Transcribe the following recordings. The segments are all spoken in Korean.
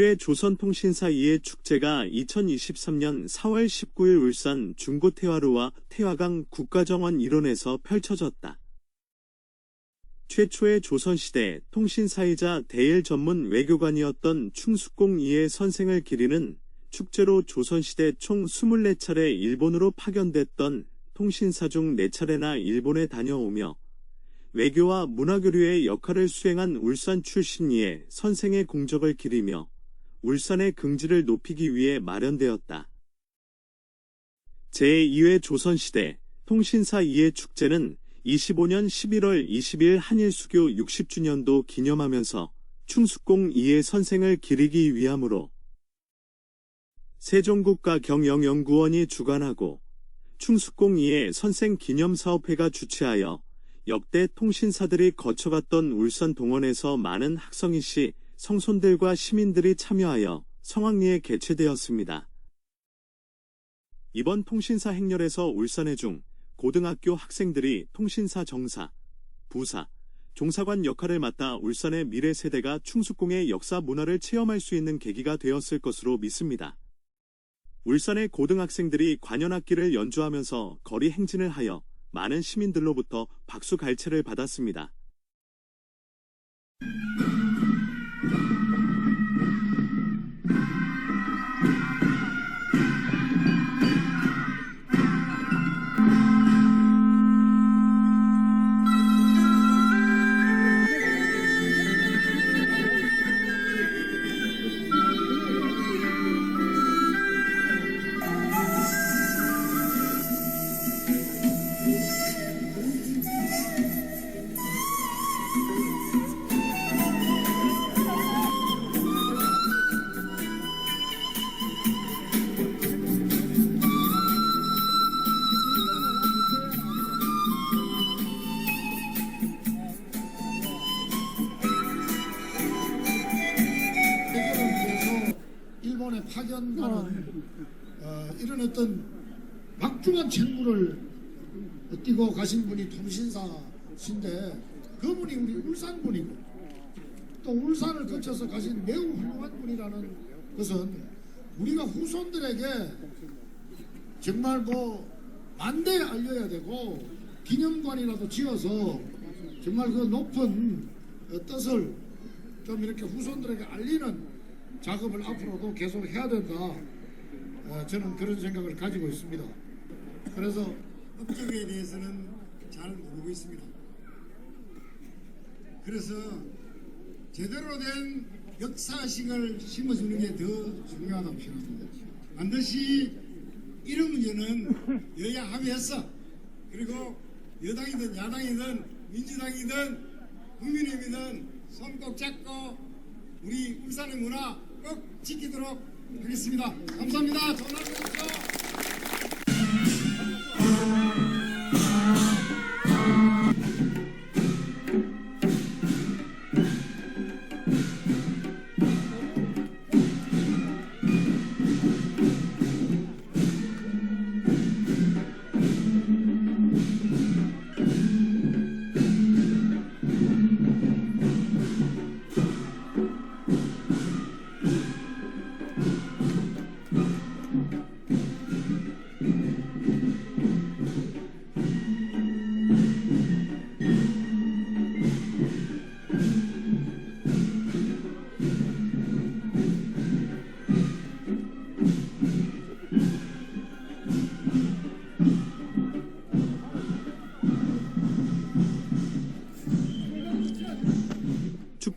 회 조선통신사 이해 축제가 2023년 4월 19일 울산 중고태화루와 태화강 국가정원 일원에서 펼쳐졌다. 최초의 조선시대 통신사이자 대일 전문 외교관이었던 충숙공 이해 선생을 기리는 축제로 조선시대 총 24차례 일본으로 파견됐던 통신사 중 4차례나 일본에 다녀오며 외교와 문화교류의 역할을 수행한 울산 출신이에 선생의 공적을 기리며 울산의 긍지를 높이기 위해 마련되었다. 제2회 조선시대 통신사 2회 축제는 25년 11월 20일 한일수교 60주년도 기념하면서 충숙공 2회 선생을 기리기 위함으로 세종국가 경영연구원이 주관하고 충숙공 2회 선생 기념사업회가 주최하여 역대 통신사들이 거쳐갔던 울산 동원에서 많은 학성이 씨, 성손들과 시민들이 참여하여 성황리에 개최되었습니다. 이번 통신사 행렬에서 울산의 중 고등학교 학생들이 통신사 정사, 부사, 종사관 역할을 맡아 울산의 미래 세대가 충숙공의 역사 문화를 체험할 수 있는 계기가 되었을 것으로 믿습니다. 울산의 고등학생들이 관현악기를 연주하면서 거리 행진을 하여 많은 시민들로부터 박수 갈채를 받았습니다. 파견가는 어, 이런 어떤 막중한 책무를 띠고 가신 분이 통신사신데 그분이 우리 울산 분이고 또 울산을 거쳐서 가신 매우 훌륭한 분이라는 것은 우리가 후손들에게 정말 뭐 만대에 알려야 되고 기념관이라도 지어서 정말 그 높은 어, 뜻을 좀 이렇게 후손들에게 알리는 작업을 앞으로도 계속 해야 된다. 어, 저는 그런 생각을 가지고 있습니다. 그래서 업적에 대해서는 잘 모르고 있습니다. 그래서 제대로 된 역사식을 심어주는 게 더 중요하다고 생각합니다. 반드시 이런 문제는 여야 합의해서 그리고 여당이든 야당이든 민주당이든 국민의힘이든 손 꼭 잡고 우리 울산의 문화 꼭 지키도록 하겠습니다. 감사합니다. 전화 주십시오.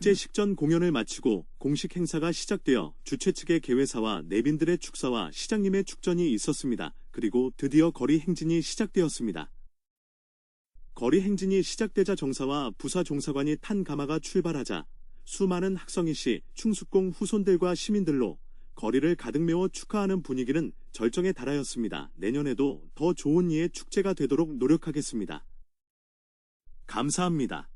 축제 식전 공연을 마치고 공식 행사가 시작되어 주최 측의 개회사와 내빈들의 축사와 시장님의 축전이 있었습니다. 그리고 드디어 거리 행진이 시작되었습니다. 거리 행진이 시작되자 정사와 부사 종사관이 탄 가마가 출발하자 수많은 학성이 씨, 충숙공 후손들과 시민들로 거리를 가득 메워 축하하는 분위기는 절정에 달하였습니다. 내년에도 더 좋은 이의 축제가 되도록 노력하겠습니다. 감사합니다.